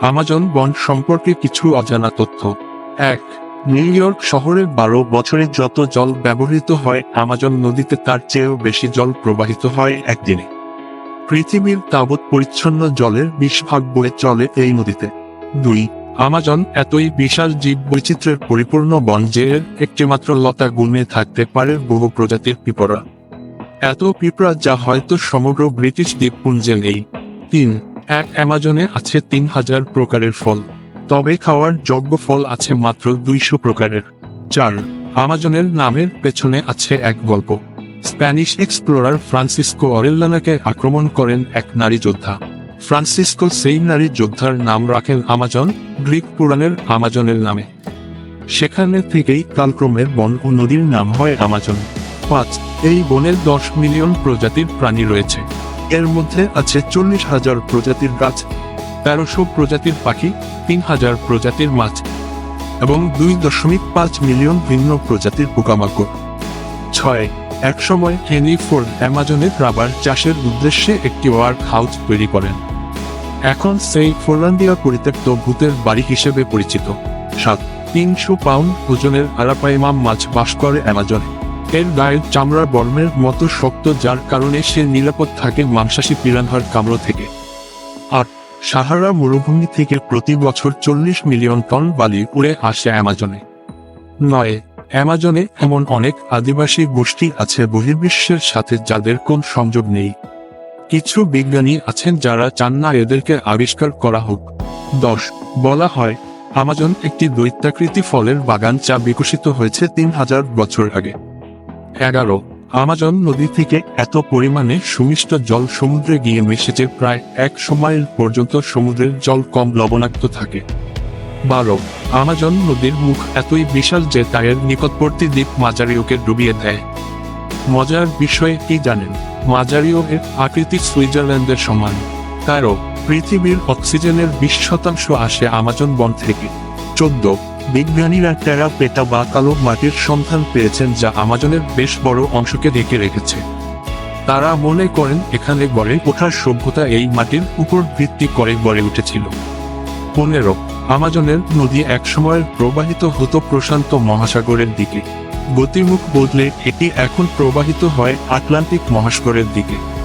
Amazon বন সম্পর্কে কিছু অজানা তথ্য। এক, নিউ ইয়র্ক শহরে বারো বছরে যত জল ব্যবহৃত হয় আমাজন নদীতে তার চেয়েও বেশি জল প্রবাহিত হয় একদিনে। পৃথিবীর তাবৎ পরিচ্ছন্ন জলের বিশ ভাগ বয়ে চলে এই নদীতে। দুই আমাজন এতই বিশাল জীব বৈচিত্র্যের পরিপূর্ণ বন যে একটিমাত্র লতা গুণে থাকতে পারে বহু প্রজাতির পিঁপড়া। এত পিঁপড়া যা হয়তো সমগ্র ব্রিটিশ দ্বীপপুঞ্জে নেই। তিন এক অ্যামাজনে আছে তিন হাজার প্রকারের ফল। তবে খাওয়ার যোগ্য ফল আছে মাত্র দুইশো প্রকারের। চার আমাজনের নামের পেছনে আছে এক গল্প। স্প্যানিশ এক্সপ্লোরার ফ্রান্সিসকো অরেল্লানাকে আক্রমণ করেন এক নারী যোদ্ধা। ফ্রান্সিসকো সেই নারী যোদ্ধার নাম রাখেন আমাজন গ্রিক পুরাণের আমাজনের নামে। সেখানে থেকেই কালক্রমে বন ও নদীর নাম হয় আমাজন পাঁচ, এই বনের দশ মিলিয়ন প্রজাতির প্রাণী রয়েছে। এর মধ্যে আছে চল্লিশ হাজার প্রজাতির গাছ, তেরোশো প্রজাতির পাখি, তিন হাজার প্রজাতির মাছ এবং দুই দশমিক পাঁচ মিলিয়ন ভিন্ন প্রজাতির পোকামাকড়। ছয়, একসময় হেনরি ফোর্ড অ্যামাজনের রাবার চাষের উদ্দেশ্যে একটি ওয়ার্ক হাউস তৈরি করেন। এখন সেই ফোরলান্ডিয়া পরিত্যক্ত ভূতের বাড়ি হিসেবে পরিচিত। সাত, তিনশো পাউন্ড ওজনের আরাপাইমাম মাছ বাস করে অ্যামাজনে। এর গায়ের চামড়ার বর্মের মতো শক্ত, যার কারণে সে নিরাপদ থাকে মাংসাশী পিরানহার কামড় থেকে। আর সাহারা মরুভূমি থেকে প্রতি বছর চল্লিশ মিলিয়ন টন বালি উড়ে আসে অ্যামাজনে। নয়, অ্যামাজনে এমন অনেক আদিবাসী গোষ্ঠী আছে বহির্বিশ্বের সাথে যাদের কোন সংযোগ নেই। কিছু বিজ্ঞানী আছেন যারা চান না এদেরকে আবিষ্কার করা হোক। দশ, বলা হয় আমাজন একটি দৈত্যাকৃতি ফলের বাগান যা বিকশিত হয়েছে তিন হাজার বছর আগে। এগারো, আমাজন নদী থেকে এত পরিমাণে সুমিষ্ট জল সমুদ্রে গিয়ে মিশেছে প্রায় এক সময়ের পর্যন্ত সমুদ্রের জল কম লবণাক্ত থাকে। বারো, আমাজন নদীর মুখ এতই বিশাল যে তা এর নিকটবর্তী দ্বীপ মাজারিওকে ডুবিয়ে দেয়। মজার বিষয়ে কি জানেন? মাজারিও এর আকৃতি সুইজারল্যান্ডের সমান। তেরো, পৃথিবীর অক্সিজেনের বিশ শতাংশ আসে আমাজন বন থেকে। চোদ্দ বিজ্ঞানীরা টেরা পেটা বা কালো মাটির সন্ধান পেয়েছেন যা আমাজনের বেশ বড় অংশকে ঢেকে রেখেছে। তারা মনে করেন, এখানে গড়ে ওঠার সভ্যতা এই মাটির উপর ভিত্তি করে গড়ে উঠেছিল। পনেরো, আমাজনের নদী একসময় প্রবাহিত হতো প্রশান্ত মহাসাগরের দিকে। গতিমুখ বদলে এটি এখন প্রবাহিত হয় আটলান্টিক মহাসাগরের দিকে।